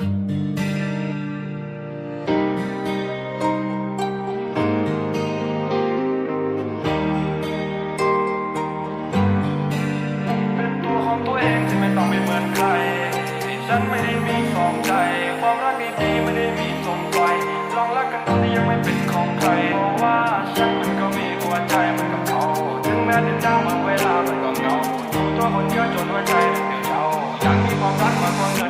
ฉันไม่ได้มีสองใจ ความรักดีๆไม่ได้มีสมใจลองรักกันตอนที่ยังไม่เป็น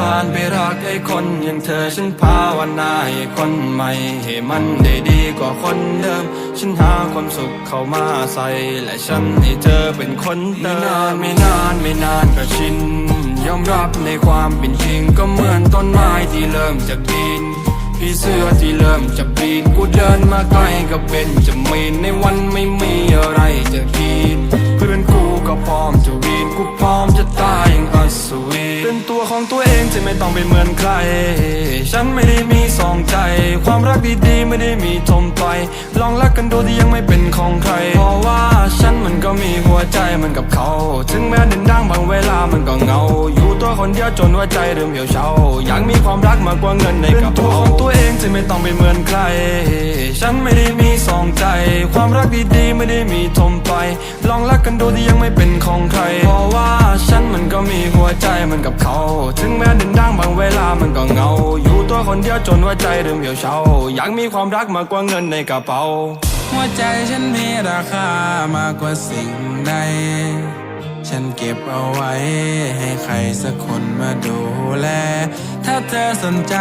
ผ่านไปรักไอ้คนอย่างเธอฉันภาวนาให้คนใหม่ให้มันได้ดีกว่าคนเดิม ฉันหาความสุขเข้ามาใส่และฉันให้เธอเป็นคนเดิมนานไม่นานไม่นานก็ชิน ยอมรับในความเป็นจริงก็เหมือนต้นไม้ที่เริ่มจะบินพี่เสื้อที่เริ่มจะปีนกูเดินมาใกล้ก็เป็นจะมีในวันไม่มีอะไรจะกินเพื่อนกูก็พร้อมจะวีนกูพร้อมจะ ตายอย่างอัศวินเป็นตัวของตัวเองจะไม่ต้องไปเหมือนใคร ฉันไม่ได้มีสองใจ ความรักดีๆไม่ได้มีทมไป ลองรักกันดูที่ยังไม่เป็นของใคร เพราะว่าฉันมันก็มีหัวใจเหมือนกับเขา ถึงแม้เดินดังบางเวลามันก็เหงา อยู่ตัวคนเดียวจนหัวใจเริ่มเหี่ยวเฉาอยากมีความรักมากกว่าเงินในกระเป๋าเป็นตัวของตัวเองจะไม่ต้องไปเหมือนใคร ฉันไม่ได้มีสองใจ ความรักดีๆไม่ได้มีทมไป ลองรักกันดูที่ยังไม่เป็นของใคร เพราะว่าฉันมันก็มีหัวใจเหมือนกับเขา ถึงแม้ดินดังบางเวลามันก็เงา อยู่ตัวคนเดียวจนว่าใจเริ่มเหี่ยวเฉาอยากมีความรักมากกว่าเงินในกระเป๋า หัวใจฉันมีราคามากกว่าสิ่งใด ฉันเก็บเอาไว้ ให้ใครสักคนมาดูแล ถ้าเธอสนใจ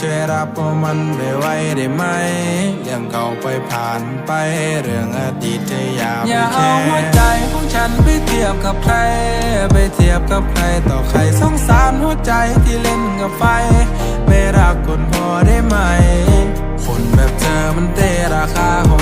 ช่วยรับเอามันไปไว้ได้ไหม เรื่องเก่าไปผ่านไป เรื่องอดีตเธออย่าไปอย่าเอาหัวใจของฉันไปเทียบกับใคร ไปเทียบกับใครต่อใครสงสารหัวใจที่เล่นกับไฟ ไม่รักคนพอได้ไหม คนแบบเธอมันเตะราคาของ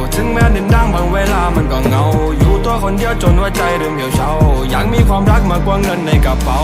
ึง แม้เดินดังบางเวลามันก็เงา อยู่ตัวคนเดียวจนว่าใจเริ่มเหี่ยวเฉาอยากมีความรักมากกว่าเงินในกระเป๋า